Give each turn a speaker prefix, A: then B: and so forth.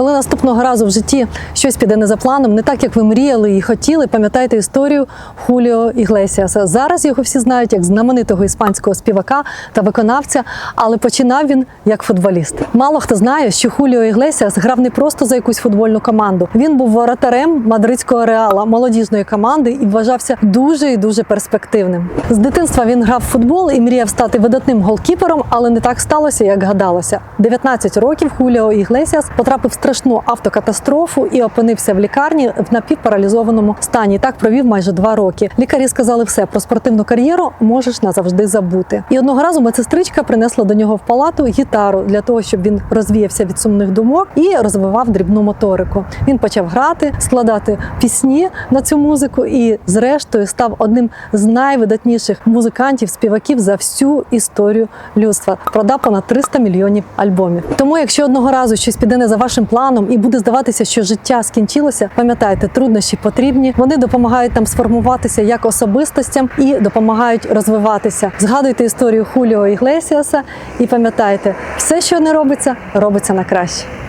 A: Коли наступного разу в житті щось піде не за планом, не так як ви мріяли і хотіли, пам'ятайте історію Хуліо Іглесіаса. Зараз його всі знають як знаменитого іспанського співака та виконавця, але починав він як футболіст. Мало хто знає, що Хуліо Іглесіас грав не просто за якусь футбольну команду. Він був воротарем мадридського реала, молодіжної команди і вважався дуже і дуже перспективним. З дитинства він грав в футбол і мріяв стати видатним голкіпером, але не так сталося, як гадалося. 19 років Хуліо Іглесіас потрапив в страшну автокатастрофу і опинився в лікарні в напівпаралізованому стані. Так провів майже два роки. Лікарі сказали все про спортивну кар'єру можеш назавжди забути. І одного разу медсестричка принесла до нього в палату гітару для того, щоб він розвіявся від сумних думок і розвивав дрібну моторику. Він почав грати, складати пісні на цю музику і, зрештою, став одним з найвидатніших музикантів, співаків за всю історію людства. Продав понад 300 мільйонів альбомів. Тому, якщо одного разу щось піде не за вашим планом і буде здаватися, що життя скінчилося, пам'ятайте, труднощі потрібні. Вони допомагають нам сформуватися як особистостям і допомагають розвиватися. Згадуйте історію Хуліо Іглесіаса і пам'ятайте, все, що не робиться, робиться на краще.